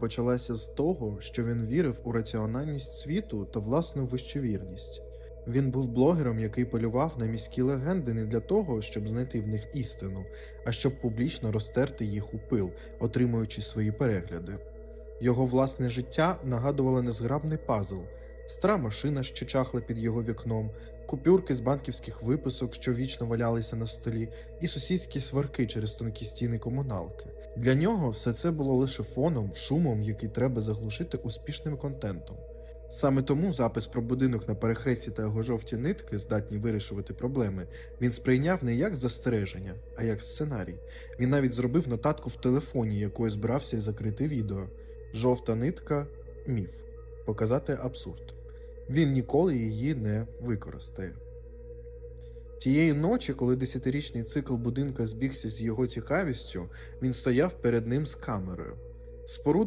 почалася з того, що він вірив у раціональність світу та власну вищевірність. Він був блогером, який полював на міські легенди не для того, щоб знайти в них істину, а щоб публічно розтерти їх у пил, отримуючи свої перегляди. Його власне життя нагадувало незграбний пазл, стара машина, що чахла під його вікном, купюрки з банківських виписок, що вічно валялися на столі, і сусідські сварки через тонкі стіни комуналки. Для нього все це було лише фоном, шумом, який треба заглушити успішним контентом. Саме тому запис про будинок на перехресті та його жовті нитки, здатні вирішувати проблеми, він сприйняв не як застереження, а як сценарій. Він навіть зробив нотатку в телефоні, якою збирався закрити відео. Жовта нитка міф. Показати абсурд. Він ніколи її не використає. Тієї ночі, коли десятирічний цикл будинка збігся з його цікавістю, він стояв перед ним з камерою. Споруда